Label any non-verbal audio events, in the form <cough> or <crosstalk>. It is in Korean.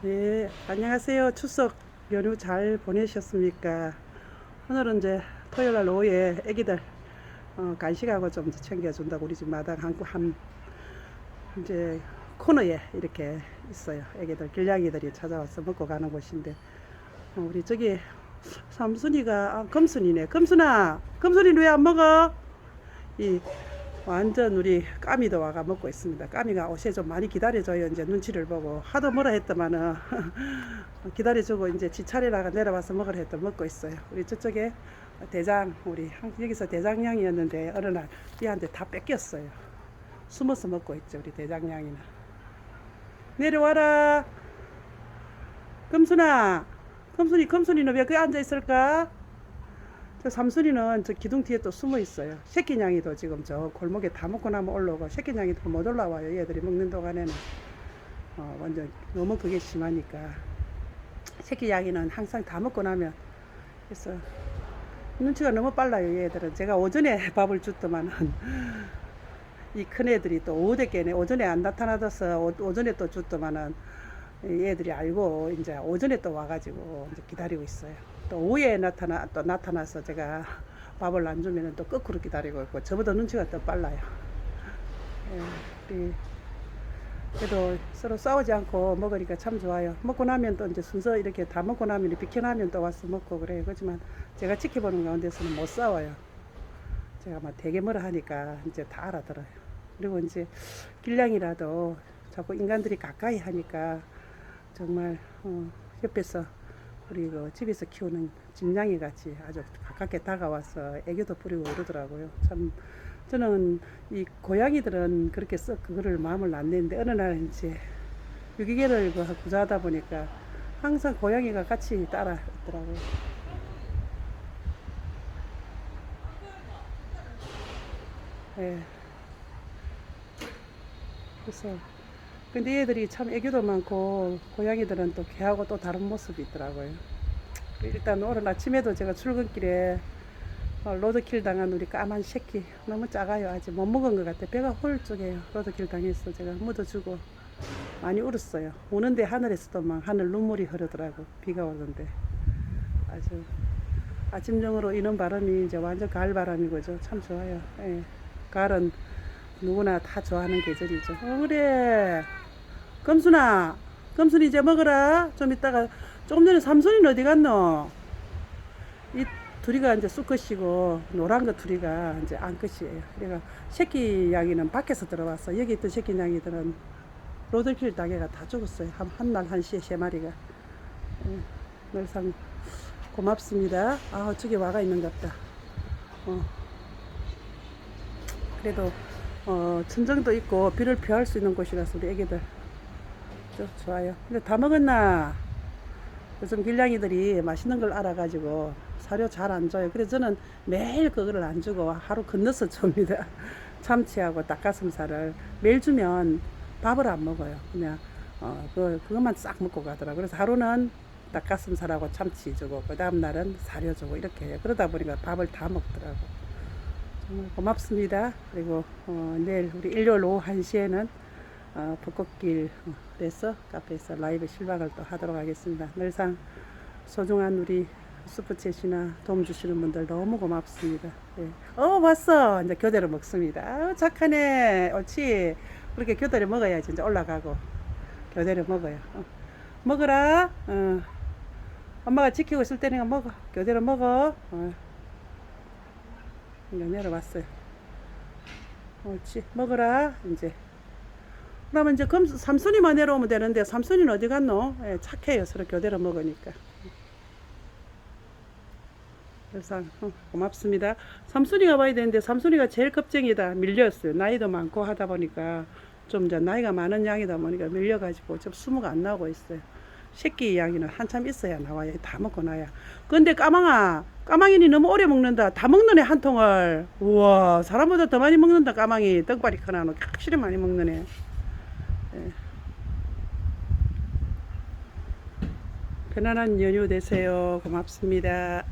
네, 안녕하세요. 추석 연휴 잘 보내셨습니까? 오늘은 이제 토요일 날 오후에 애기들 어, 간식하고 좀 챙겨준다고 우리 집 마당 한, 한 이제 코너에 이렇게 있어요. 애기들 길냥이들이 찾아와서 먹고 가는 곳인데 어, 우리 저기 삼순이가 아, 금순이네. 금순아, 금순이 왜 안 먹어? 이 완전 우리 까미도 와가 먹고 있습니다. 까미가 옷에 좀 많이 기다려줘요. 이제 눈치를 보고 하도 뭐라 했더만은 <laughs> 기다려주고 이제 지 차례라가 내려와서 먹으라 했더 먹고 있어요. 우리 저쪽에 대장 우리 한- 여기서 대장량이었는데 어느 날 얘한테 다 뺏겼어요. 숨어서 먹고 있죠 우리 대장량이는. 내려와라. 금순아, 금순이 금순이는 왜 거기 앉아 있을까? 저 삼순이는 저 기둥 뒤에 또 숨어 있어요. 새끼냥이도 지금 저 골목에 다 먹고 나면 올라오고 새끼냥이도 못 올라와요. 얘들이 먹는 동안에는 어, 완전 너무 그게 심하니까 새끼냥이는 항상 다 먹고 나면 그래서 눈치가 너무 빨라요. 얘들은 제가 오전에 <laughs> 밥을 줬더만은 이 큰 애들이 또 오후대께네 오전에 안 나타나서 오- 오전에 또 줬더만은 얘들이 알고 이제 오전에 또 와가지고 이제 기다리고 있어요. 또 오후에 나타나 또 나타나서 제가 밥을 안 주면은 또 거꾸로 기다리고 있고 저보다 눈치가 더 빨라요. 예, 그래도 서로 싸우지 않고 먹으니까 참 좋아요. 먹고 나면 또 이제 순서 이렇게 다 먹고 나면 비켜나면 또 와서 먹고 그래요. 그렇지만 제가 지켜보는 가운데서는 못 싸워요. 제가 막 되게 뭐라 하니까 이제 다 알아들어요. 그리고 이제 길냥이라도 자꾸 인간들이 가까이 하니까 정말 어, 옆에서 우리 그 집에서 키우는 짐냥이 같이 아주 가깝게 다가와서 애교도 부리고 그러더라고요. 참 저는 이 고양이들은 그렇게 썩 그거를 마음을 안 내는데 어느 날 이제 유기개를 그 구조하다 보니까 항상 고양이가 같이 따라 있더라고요. 예. 그래서 근데 얘들이 참 애교도 많고 고양이들은 또 개하고 또 다른 모습이 있더라고요. 일단 오늘 아침에도 제가 출근길에 어, 로드킬 당한 우리 까만 새끼 너무 작아요. 아직 못 먹은 것 같아. 배가 홀쭉해요 로드킬 당했어 제가 묻어주고 많이 울었어요. 우는데 하늘에서도 막 하늘 눈물이 흐르더라고. 비가 오는데. 아주 아침정으로 이는 바람이 이제 완전 가을 바람이고죠. 참 좋아요. 예. 가을은 누구나 다 좋아하는 계절이죠 어 그래 금순아 금순이 이제 먹어라 좀 이따가 조금 전에 삼순이는 어디 갔노 이 둘이가 이제 수컷이고 노란 거 둘이가 이제 암컷이에요. 그러니까 새끼 양이는 밖에서 들어왔어. 여기 있던 새끼 양이들은 로드킬 따개가 다 죽었어요. 한 한날 한 시에 세 마리가. 예, 늘상 고맙습니다. 아 저기 와가 있는 것 같다. 어. 그래도 어, 천정도 있고 비를 피할 수 있는 곳이라서 우리 애기들 저 좋아요. 근데 다 먹었나? 요즘 길냥이들이 맛있는 걸 알아가지고 사료 잘 안 줘요. 그래서 저는 매일 그거를 안 주고 하루 건너서 <laughs> 줍니다. 참치하고 닭가슴살을 매일 주면 밥을 안 먹어요. 그냥 어, 그, 그것만 싹 먹고 가더라고요. 그래서 하루는 닭가슴살하고 참치 주고 그 다음 날은 사료 주고 이렇게 해요. 그러다 보니까 밥을 다 먹더라고. 고맙습니다. 그리고 어, 내일 우리 일요일 오후 1시에는 어, 벚꽃길에서 카페에서 라이브 실방을 또 하도록 하겠습니다. 늘상 소중한 우리 스프챗이나 도움 주시는 분들 너무 고맙습니다. 예. 어 왔어 이제 교대로 먹습니다. 아우 착하네. 옳지. 그렇게 교대로 먹어야지 이제 올라가고 교대로 먹어요. 어. 먹어라. 어. 엄마가 지키고 있을 때니까 먹어. 교대로 먹어. 어. 이제 내려왔어요. 옳지. 먹어라. 이제. 그러면 이제 금 삼순이만 내려오면 되는데 삼순이는 어디 갔노? 예, 착해요. 서로 교대로 먹으니까. 그래서 어, 고맙습니다. 삼순이가 봐야 되는데 삼순이가 제일 겁쟁이다. 밀렸어요. 나이도 많고 하다 보니까 좀 이제 나이가 많은 양이다 보니까 밀려가지고 좀 수모가 안 나오고 있어요. 새끼 양이는 한참 있어야 나와요. 다 먹고 나야. 근데 까망아, 까망이니 너무 오래 먹는다. 다 먹는 애 한 통을. 우와, 사람보다 더 많이 먹는다. 까망이 떡발이 크나 너 확실히 많이 먹는 애. 예. 편안한 연휴 되세요. 고맙습니다.